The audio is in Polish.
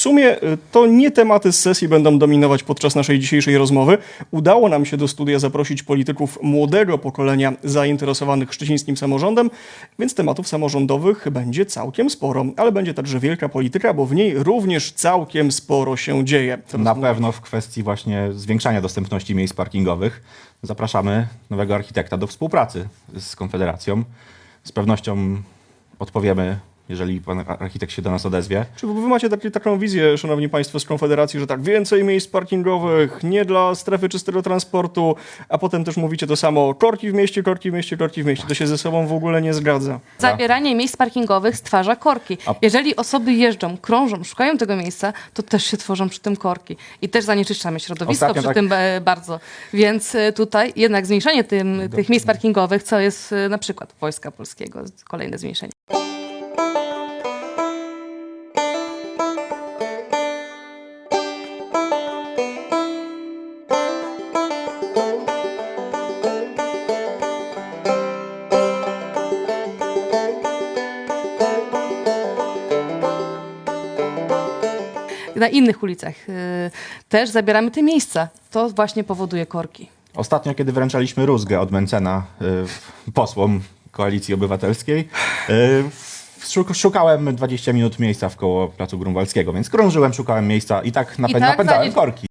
sumie y, to nie tematy z sesji będą dominować podczas naszej dzisiejszej rozmowy. Udało nam się do studia zaprosić polityków młodego pokolenia zainteresowanych szczecińskim samorządem, więc tematów samorządowych będzie całkiem sporo, ale będzie także wielka polityka, bo w niej również całkiem sporo się dzieje. Na pewno w kwestii właśnie zwiększania dostępności miejsc parkingowych zapraszamy nowego architekta do współpracy z Konfederacją. Z pewnością odpowiemy, jeżeli pan architekt się do nas odezwie. Czy wy macie taki, taką wizję, szanowni państwo z Konfederacji, że tak więcej miejsc parkingowych, nie dla strefy czystego transportu, a potem też mówicie to samo, korki w mieście, korki w mieście, korki w mieście. To się ze sobą w ogóle nie zgadza. Zabieranie miejsc parkingowych stwarza korki. A- Jeżeli osoby jeżdżą, krążą, szukają tego miejsca, to też się tworzą przy tym korki. I też zanieczyszczamy środowisko Ostatnio przy tak- tym e, bardzo. Więc e, tutaj jednak zmniejszenie tym, tych miejsc parkingowych, co jest e, na przykład Wojska Polskiego, kolejne zmniejszenie. Na innych ulicach e, też zabieramy te miejsca. To właśnie powoduje korki. Ostatnio, kiedy wręczaliśmy rózgę od Mencena y, posłom Koalicji Obywatelskiej, y, szuk- szukałem 20 minut miejsca w koło Placu Grunwaldzkiego, więc krążyłem, szukałem miejsca i tak napę- I tak napędzałem korki.